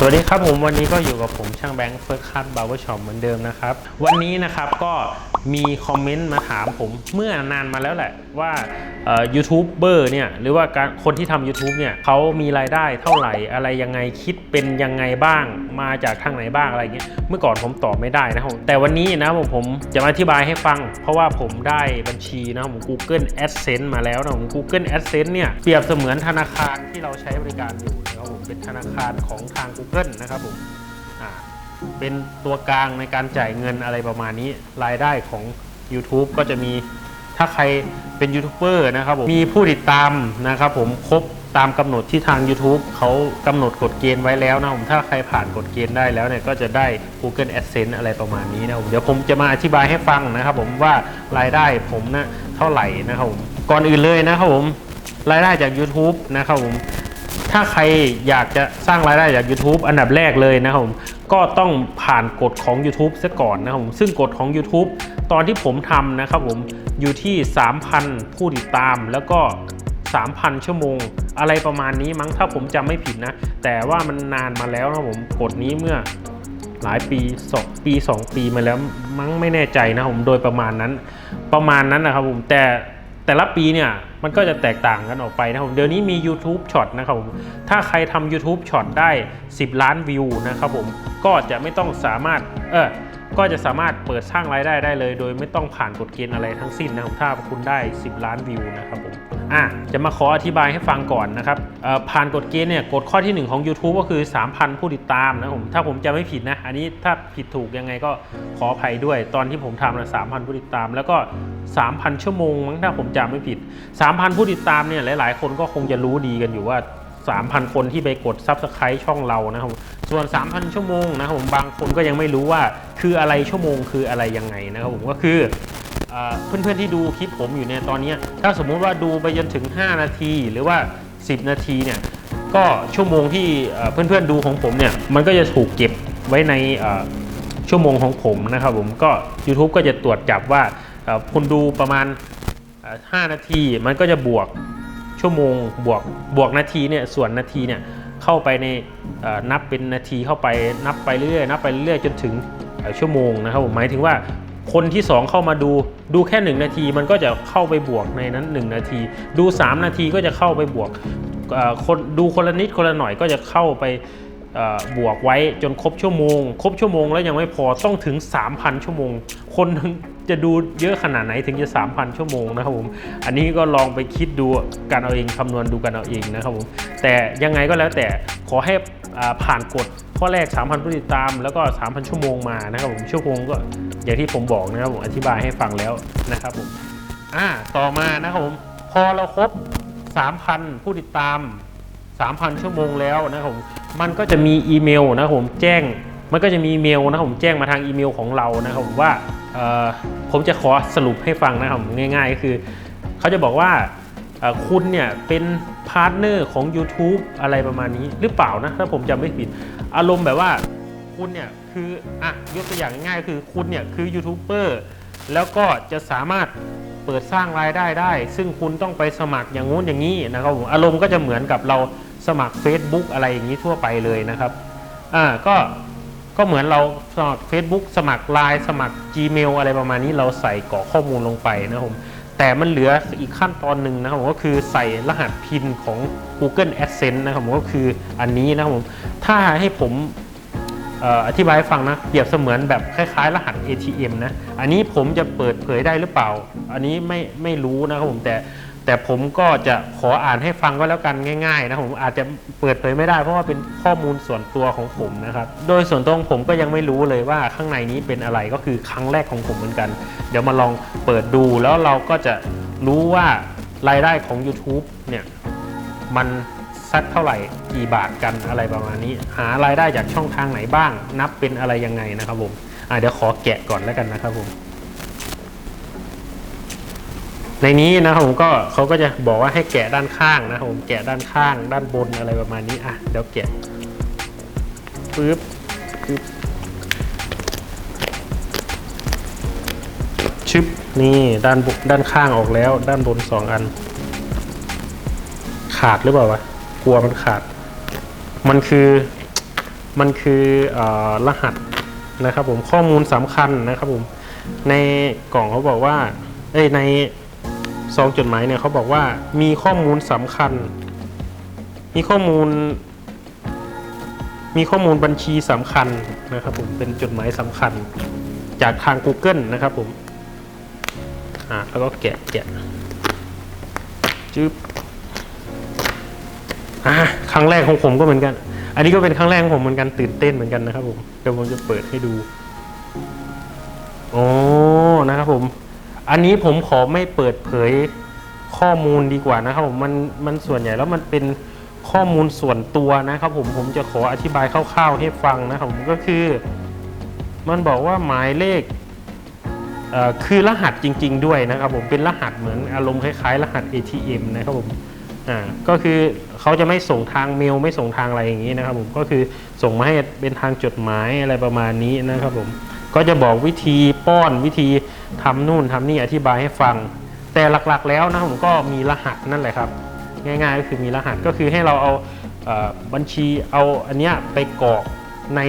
สวัสดีครับผมวันนี้ก็อยู่กับผมช่างแบงค์เฟิร์สคัทบาร์เบอร์ช็อปเหมือนเดิมนะครับ วันนี้นะครับก็มีคอมเมนต์มาถามผมเมื่อนานมาแล้วแหละว่ายูทูบเบอร์เนี่ยหรือว่าการคนที่ทำ YouTube เนี่ยเขามีรายได้เท่าไหร่อะไรยังไงคิดเป็นยังไงบ้าง มาจากทางไหนบ้างอะไรเงี้ยเมื่อก่อนผมตอบไม่ได้นะครับแต่วันนี้นะผมผมจะมาอธิบายให้ฟัง เพราะว่าผมได้บัญชีนะผม Google AdSense มาแล้วนะผม Google AdSense เนี่ยเปรียบเสมือนธนาคารที่เราใช้บริการอยู่นะครับ เป็นธนาคารของทาง Google นะครับผมเป็นตัวกลางในการจ่ายเงินอะไรประมาณนี้ รายได้ของ YouTube ก็จะมีถ้าใครเป็นยูทูบเบอร์นะครับผมมีผู้ติดตามนะครับผมครบตามกำหนดที่ทาง YouTube เขากำหนดกฎเกณฑ์ไว้แล้วนะผมถ้าใครผ่านกฎเกณฑ์ได้แล้วเนี่ยก็จะได้ Google AdSense อะไรประมาณนี้นะผมเดี๋ยวผมจะมาอธิบายให้ฟังนะครับผมว่ารายได้ผมนะเท่าไหร่นะครับผมก่อนอื่นเลยนะครับผมรายได้จาก YouTube นะครับผม ถ้าใครอยากจะสร้างรายได้จาก YouTube อันดับแรกเลยนะครับผมก็ต้องผ่านกฎของ YouTube ซะก่อนนะครับผมซึ่งกฎของ YouTube ตอนที่ผมทำนะครับผมอยู่ที่ 3,000 ผู้ติดตามแล้วก็ 3,000 ชั่วโมง อะไรประมาณนี้มั้งถ้าผมจำไม่ผิดนะ แต่ว่ามันนานมาแล้วนะครับผมกฎนี้เมื่อหลายปีสองปี 2 ปีมาแล้วมั้งไม่แน่ใจนะผมโดยประมาณนั้นประมาณนั้นนะครับผมแต่ แต่ละปีเนี่ยมันก็จะแตกต่างกันออกไปนะครับผมเดี๋ยวนี้มี YouTube Short นะครับผมถ้าใครทำ YouTube Short ได้ 10 ล้านวิวนะครับผมก็จะไม่ต้องสามารถเออก็จะสามารถเปิดสร้างรายได้ได้เลย โดยไม่ต้องผ่านกฎเกณฑ์อะไรทั้งสิ้นนะครับถ้าคุณได้ 10 ล้านวิวนะครับผม อะจะมาขออธิบายให้ฟังก่อนนะครับผ่านกฎเกณฑ์เนี่ยกฎข้อทีหนึ่1 ของ YouTube ก็คือ 3,000 ผู้ติดตามนะผมถ้าผมจะไม่ผิดนะ อันนี้ถ้าผิดถูกยังไงก็ขออภัยด้วย ตอนที่ผมทำนะ3,000 ผู้ติดตาม แล้วก็ 3,000 ชั่วโมงมั้งถ้าผมจำไม่ผิด 3,000 ผู้ติดตามเนี่ยหลาย ๆ คนก็คงจะรู้ดีกันอยู่ว่า3,000 คนที่ไปกด Subscribe ช่องเรานะครับส่วน 3,000 ชั่วโมงนะครับผมบางคนก็ยังไม่รู้ว่าคืออะไรชั่วโมงคืออะไรยังไงนะครับผมก็คือ เพื่อนๆที่ดูคลิปผมอยู่เนี่ยตอนนี้ถ้าสมมุติว่าดูไปจนถึง 5 นาที หรือว่า 10 นาทีเนี่ยก็ชั่วโมงที่เพื่อนๆดูของผมเนี่ยมันก็จะถูกเก็บไว้ในชั่วโมงของผมนะครับผมก็ YouTube ก็จะตรวจจับว่าคุณดูประมาณ 5 นาที มันก็จะบวกชั่วโมงบวกบวกนาทีเนี่ยส่วนนาทีเนี่ยเข้าไปในนับเป็นนาทีเข้าไปนับไปเรื่อยๆนับไปเรื่อยๆจนถึงชั่วโมงนะครับผมหมายถึงว่า คนที่ 2 เข้ามาดูดูแค่ 1 นาทีมันก็จะเข้าไปบวกในนั้น 1 นาที ดู 3 นาทีก็จะเข้าไปบวกคนดูคนละนิดคนละหน่อยก็จะเข้าไปบวกไว้จนครบชั่วโมง ครบชั่วโมงแล้วยังไม่พอต้องถึง 3,000 ชั่วโมง คนจะดูเยอะขนาดไหนถึงจะ 3,000 ชั่วโมงนะครับผมอันนี้ก็ลองไปคิดดูกันเอาเองคำนวณดูกันเอาเองนะครับผมแต่ยังไงก็แล้วแต่ขอให้ผ่านกฎข้อแรก 3,000 ผู้ติดตามแล้วก็ 3,000 ชั่วโมงมานะครับผมชั่วโมงก็ อย่างที่ผมบอกนะครับผมอธิบายให้ฟังแล้วนะครับผมอ่าต่อมานะครับผมพอเราครบ 3,000 ผู้ติดตาม 3,000 ชั่วโมงแล้วนะครับผมมันก็จะมีอีเมลนะครับผมแจ้งมันก็จะมีอีเมลนะครับผมแจ้งมาทางอีเมลของเรานะครับผมว่าเออผมจะขอสรุปให้ฟังนะครับผมง่ายๆก็คือเขาจะบอกว่าคุณเนี่ยเป็นพาร์ทเนอร์ของ YouTube อะไรประมาณนี้หรือเปล่านะ ถ้าผมจำไม่ผิดอารมณ์แบบว่าคุณเนี่ย คืออะยกตัวอย่างง่ายๆก็คือคุณเนี่ยคือยูทูบเบอร์แล้วก็จะสามารถเปิดสร้างรายได้ได้ ซึ่งคุณต้องไปสมัครอย่างงู้นอย่างนี้นะครับผมอารมณ์ก็จะเหมือนกับเราสมัคร Facebook อะไรอย่างนี้ทั่วไปเลยนะครับอ่าก็ก็เหมือนเราสมัคร Facebook สมัคร Line สมัคร Gmail อะไรประมาณนี้เราใส่กรอกข้อมูลลงไปนะครับผมแต่มันเหลืออีกขั้นตอนหนึ่งนะครับผมก็คือใส่รหัสพินของ Google AdSense นะครับผมก็คืออันนี้นะครับผมถ้าให้ผม อธิบายให้ฟังนะเปรียบเสมือนแบบคล้ายๆ รหัส ATM นะอันนี้ผมจะเปิดเผยได้หรือเปล่า อันนี้ไม่ไม่รู้นะครับผมแต่แต่ผมก็จะขออ่านให้ฟังก็แล้วกันง่ายๆนะผมอาจจะเปิดเผยไม่ได้เพราะว่าเป็นข้อมูลส่วนตัวของผมนะครับ โดยส่วนตัวของผมก็ยังไม่รู้เลยว่าข้างในนี้เป็นอะไรก็คือครั้งแรกของผมเหมือนกัน เดี๋ยวมาลองเปิดดูแล้วเราก็จะรู้ว่ารายได้ของ YouTube เนี่ยมัน สักเท่าไหร่กี่บาทกันอะไรประมาณนี้ หารายได้จากช่องทางไหนบ้าง นับเป็นอะไรยังไงนะครับผมเดี๋ยวขอแกะก่อนแล้วกันนะครับผมในนี้นะครับผมก็เขาก็จะบอกว่าให้แกะด้านข้างนะครับผมแกะด้านข้างด้านบนอะไรประมาณนี้อะเดี๋ยวแกะปึ๊บปึ๊บชึบนี่ด้านบนด้านข้างออกแล้ว ด้านบนสองอัน ขาดหรือเปล่าวะ กลัวมันขาด มันคือมันคือออรหัสนะครับผมข้อมูลสำคัญนะครับผมในกล่องเขาบอกว่าเอ้ยในซองจดหมายเนี่ยเขาบอกว่ามีข้อมูลสำคัญ มีข้อมูล มีข้อมูลบัญชีสำคัญนะครับผมเป็นจดหมายสำคัญ จากทาง Google นะครับผมอ่าแล้วก็แกะแกะจึ๊บ อ่าครั้งแรกของผมก็เหมือนกัน อันนี้ก็เป็นครั้งแรกของผมเหมือนกันตื่นเต้นเหมือนกันนะครับผมเดี๋ยวผมจะเปิดให้ดูโอ้นะครับผม อันนี้ผมขอไม่เปิดเผยข้อมูลดีกว่านะครับผมมันมันส่วนใหญ่แล้วมันเป็นข้อมูลส่วนตัวนะครับผมผมจะขออธิบายคร่าวๆให้ฟังนะครับผมก็คือ มันบอกว่าหมายเลขคือรหัสจริง ๆ ด้วยนะครับผมเป็นรหัสเหมือนอารมณ์คล้ายๆ รหัส ATM นะครับผมอ่าก็คือ เขาจะไม่ส่งทางเมลไม่ส่งทางอะไรอย่างนี้นะครับผมก็คือส่งมาให้เป็นทางจดหมายอะไรประมาณนี้นะครับผมก็จะบอกวิธีป้อนวิธีทำนู่นทำนี่อธิบายให้ฟัง แต่หลักๆแล้วนะผมก็มีรหัสนั่นแหละครับ ง่ายๆก็คือมีรหัสก็คือให้เราเอาอบัญชีเอาอันเนี้ยไปกรอกใน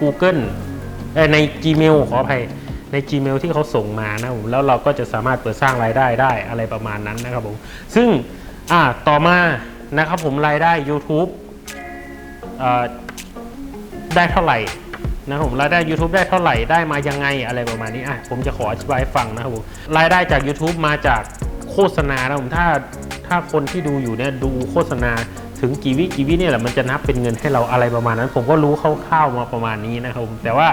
Google เอ้ยใน Gmail ขออภัยใน Gmail ที่เขาส่งมานะครับผมแล้วเราก็จะสามารถเปิดสร้างรายได้ได้อะไรประมาณนั้นนะครับผมซึ่ง อ่าต่อมานะครับผมรายได้ YouTube ได้เท่าไหร่นะครับผมรายได้ YouTube ได้เท่าไหร่ได้มายังไงอะไรประมาณนี้อะผมจะขออธิบายฟังนะครับผมรายได้จาก YouTube มาจากโฆษณานะครับผมถ้าถ้าคนที่ดูอยู่เนี่ยดูโฆษณาถึงกี่วิกี่วิเนี่ยแหละมันจะนับเป็นเงินให้เราอะไรประมาณนั้น ผมก็รู้คร่าวๆมาประมาณนี้นะครับผมแต่ว่า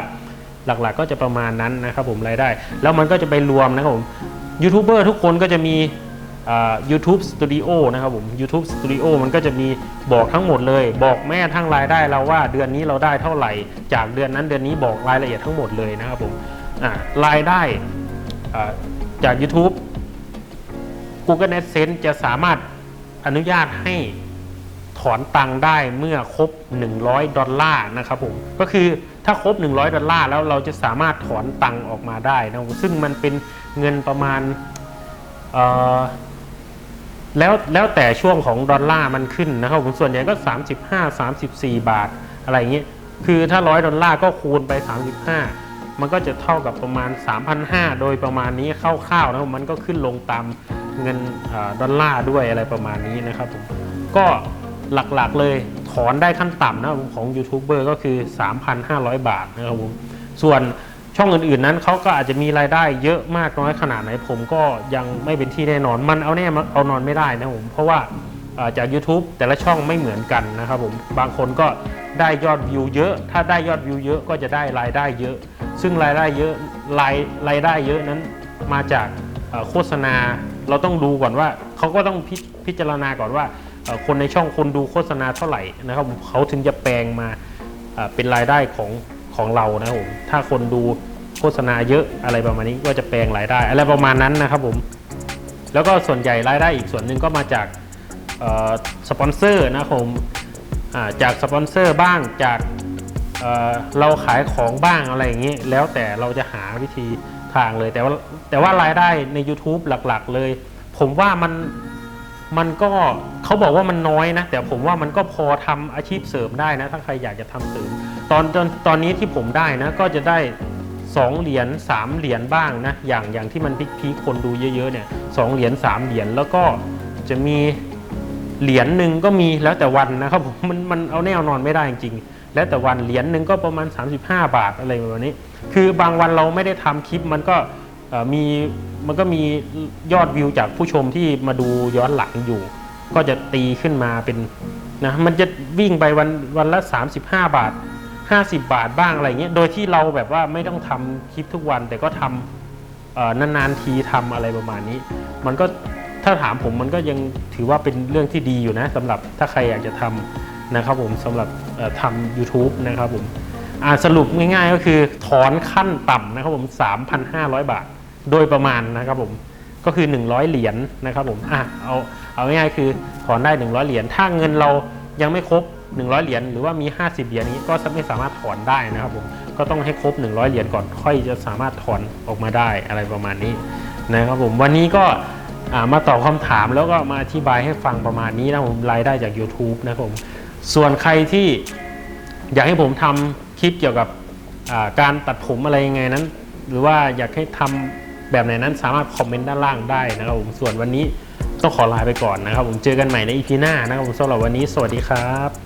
หลักๆก็จะประมาณนั้นนะครับผมรายได้ แล้วมันก็จะไปรวมนะครับผมยูทูบเบอร์ทุกคนก็จะมี YouTube Studio นะครับผม YouTube Studio มันก็จะมีบอกทั้งหมดเลย บอกแม้ทั้งรายได้เราว่าเดือนนี้เราได้เท่าไหร่ จากเดือนนั้นเดือนนี้บอกรายละเอียดทั้งหมดเลยนะครับผมรายได้จาก YouTube Google AdSense จะสามารถอนุญาตให้ถอนตังค์ได้เมื่อครบ 100 ดอลลาร์นะครับผม ก็คือถ้าครบ 100 ดอลลาร์แล้วเราจะสามารถถอนตังค์ออกมาได้นะครับผมซึ่งมันเป็นเงินประมาณเอ่อ แล้วแล้วแต่ช่วงของดอลลาร์มันขึ้นนะครับผมส่วนใหญ่ก็ 35 34 บาทอะไรอย่างเงี้ยคือถ้า100ดอลลาร์ก็คูณไป 35 มันก็จะเท่ากับประมาณ 3,500 โดยประมาณนี้คร่าวๆนะครับมันก็ขึ้นลงตามเงินอดอลลาร์ด้วยอะไรประมาณนี้นะครับผมก็หลักๆเลยถอนได้ขั้นต่ำนะของยูทูบเบอร์ก็คือ 3,500 บาทนะครับผมส่วน ช่องอื่นๆนั้นเขาก็อาจจะมีรายได้เยอะมากน้อยขนาดไหนผมก็ยังไม่เป็นที่แน่นอน มันเอาแน่เอานอนไม่ได้นะผมเพราะว่าจาก YouTube แต่ละช่องไม่เหมือนกันนะครับผมบางคนก็ได้ยอดวิวเยอะ ถ้าได้ยอดวิวเยอะก็จะได้รายได้เยอะ ซึ่งรายได้เยอะรายรายได้เยอะนั้นมาจากโฆษณาเราต้องดูก่อนว่าเขาก็ต้องพิพจารณาก่อนว่า คนในช่องคนดูโฆษณาเท่าไหร่นะครับเขาถึงจะแปลงมาเป็นรายได้ของ ของเรานะครับผมถ้าคนดูโฆษณาเยอะอะไรประมาณนี้ก็จะแปลงรายได้ อะไรประมาณนั้นนะครับผม แล้วก็ส่วนใหญ่รายได้อีกส่วนหนึ่งก็มาจากสปอนเซอร์นะครับผมจากสปอนเซอร์บ้างจากเเราขายของบ้างอะไรอย่างนี้แล้วแต่เราจะหาวิธีทางเลย แต่ว่าแต่ว่ารายได้ใน YouTube หลักๆเลย ผมว่ามัน มันก็เขาบอกว่ามันน้อยนะ แต่ผมว่ามันก็พอทำอาชีพเสริมได้นะ ถ้าใครอยากจะทำเสริม ตอนตอนตอนนี้ที่ผมได้นะ ก็จะได้ 2 เหรียญ3เหรียญบ้างนะ อย่างอย่างที่มันพีคๆคนดูเยอะๆเนี่ยสองเหรียญ3เหรียญแล้วก็จะมีเหรียญหนึ่งก็มีแล้วแต่วันนะครับผมมันมันเอาแน่เอานอนไม่ได้จริงๆแล้วแต่วันเหรียญหนึ่งก็ประมาณ 35 บาทอะไรแบบนี้ คือบางวันเราไม่ได้ทำคลิปมันก็ มีมันก็มียอดวิวจากผู้ชมที่มาดูย้อนหลังอยู่ ก็จะตีขึ้นมาเป็นนะมันจะวิ่งไปวันวันละ 35 บาท 50 บาทบ้างอะไรเงี้ยโดยที่เราแบบว่าไม่ต้องทำคลิปทุกวัน แต่ก็ทำนานๆทีทำอะไรประมาณนี้ มันก็ถ้าถามผมมันก็ยังถือว่าเป็นเรื่องที่ดีอยู่นะสำหรับถ้าใครอยากจะทำนะครับผมสำหรับทำ YouTube นะครับผมสรุปง่ายๆก็คือถอนขั้นต่ำนะครับผม 3,500 บาท โดยประมาณนะครับผมก็คือ 100 เหรียญนะครับผมอะเอาเอาง่ายๆคือถอนได้ 100 เหรียญถ้าเงินเรายังไม่ครบ 100 เหรียญหรือว่ามี 50 เหรียญนี้ก็ไม่สามารถถอนได้นะครับผมก็ต้องให้ครบ 100 เหรียญก่อนค่อยจะสามารถถอนออกมาได้อะไรประมาณนี้นะครับผมวันนี้ก็มาตอบคำถามแล้วก็มาอธิบายให้ฟังประมาณนี้นะผมรายได้จาก YouTube นะครับผมส่วนใครที่อยากให้ผมทำคลิปเกี่ยวกับการตัดผมอะไรยังไงนั้น หรือว่าอยากให้ทำ แบบไหนนั้นสามารถคอมเมนต์ด้านล่างได้นะครับผมส่วนวันนี้ต้องขอลาไปก่อนนะครับผมเจอกันใหม่ในอีพีหน้านะครับผมสำหรับวันนี้สวัสดีครับ